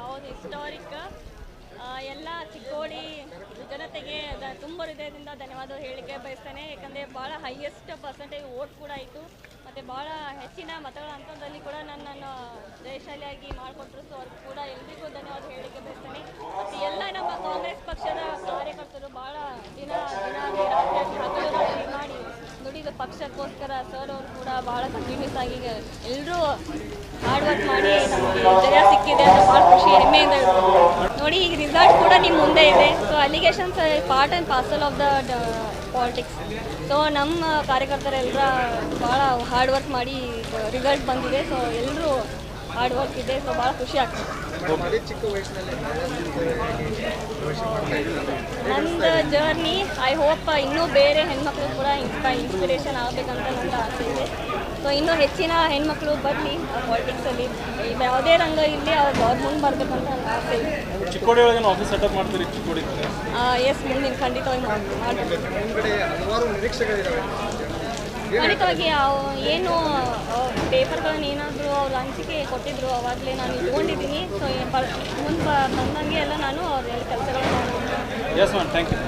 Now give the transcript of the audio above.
ಹೌದು ಹಿಸ್ಟಾರಿಕ್ ಎಲ್ಲ ಚಿಕ್ಕೋಡಿ ಜನತೆಗೆ ತುಂಬ ಹೃದಯದಿಂದ ಧನ್ಯವಾದ ಹೇಳಿಕೆ ಬಯಸ್ತೇನೆ. ಯಾಕಂದರೆ ಭಾಳ ಹೈಯೆಸ್ಟ್ ಪರ್ಸೆಂಟೇಜ್ ವೋಟ್ ಕೂಡ ಆಯಿತು. ಮತ್ತು ಭಾಳ ಹೆಚ್ಚಿನ ಮತಗಳ ಹಂತದಲ್ಲಿ ಕೂಡ ನನ್ನನ್ನು ಜಯಶಾಲಿಯಾಗಿ ಮಾಡಿಕೊಟ್ರು. ಸೊ ಅವ್ರಿಗೆ ಕೂಡ ಎಲ್ರಿಗೂ ಧನ್ಯವಾದ ಹೇಳಿಕೆ ಬಯಸ್ತೇನೆ. ಮತ್ತು ಎಲ್ಲ ನಮ್ಮ ಕಾಂಗ್ರೆಸ್ ಪಕ್ಷದ ಕಾರ್ಯಕರ್ತರು ಭಾಳ ದಿನ ದಿನ ಮಾಡಿ ದುಡಿದ ಪಕ್ಷಕ್ಕೋಸ್ಕರ ಸರ್ ಅವರು ಕೂಡ ಭಾಳ ಕಂಟಿನ್ಯೂಸ್ ಆಗಿ ಎಲ್ಲರೂ ಹಾರ್ಡ್ ಮಾಡಿ ನಮಗೆ ಜಯ ಸಿಕ್ಕಿದೆ ಅಂತ ಭಾಳ ಖುಷಿ, ಹೆಮ್ಮೆಯಿಂದ ನೋಡಿ, ಈಗ ರಿಸಲ್ಟ್ ಕೂಡ ನಿಮ್ಮ ಮುಂದೆ ಇದೆ. So allegations part and parcel of the politics so ನಮ್ಮ ಕಾರ್ಯಕರ್ತರೆಲ್ಲರ ಭಾಳ ಹಾರ್ಡ್ ವರ್ಕ್ ಮಾಡಿ ರಿಸಲ್ಟ್ ಬಂದಿದೆ. ಸೊ ಎಲ್ಲರೂ ಹಾರ್ಡ್ ವರ್ಕ್ ಇದೆ. ಸೊ ಭಾಳ ಖುಷಿ ಆಗ್ತದೆ. ನಂದು ಜರ್ನಿ ಐ ಹೋಪ್ ಇನ್ನೂ ಬೇರೆ ಹೆಣ್ಮಕ್ಳು ಕೂಡ ಇನ್ಸ್ಪೈ ಇನ್ಸ್ಪಿರೇಷನ್ ಆಗಬೇಕಂತ ನನ್ನ ಆಸೆ ಇದೆ. ಸೊ ಇನ್ನೂ ಹೆಚ್ಚಿನ ಹೆಣ್ಮಕ್ಳು ಬರಲಿ ಪಾಲಿಟಿಕ್ಸಲ್ಲಿ ಯಾವುದೇ ರಂಗ ಇರಲಿ ಅವ್ರು ಅವ್ರು ಮುಂದೆ ಬರಬೇಕಂತ ಆಸೆ ಚಿಕ್ಕೋಡಿ ಒಳಗೆ ಆಫೀಸ್ ಸೆಟಪ್ ಮಾಡ್ತೀರಿ ಚಿಕ್ಕೋಡಿ? ಎಸ್ ಮುಂದಿನ ಖಂಡಿತವಾಗಿ ಖಂಡಿತವಾಗಿ ಅವು ಏನು ಪೇಪರ್ಗಳನ್ನ ಏನಾದರೂ ಅವ್ರು ಹಂಚಿಕೆ ಕೊಟ್ಟಿದ್ರು ಅವಾಗಲೇ ನಾನು ಇಟ್ಕೊಂಡಿದ್ದೀನಿ. ಸೊ ಮುಂದೆ ಬಂದಂಗೆ ಎಲ್ಲ ನಾನು ಅವ್ರ ಕೆಲಸಗಳನ್ನ ಎಸ್ ಮ್ಯಾಮ್ ಥ್ಯಾಂಕ್ ಯು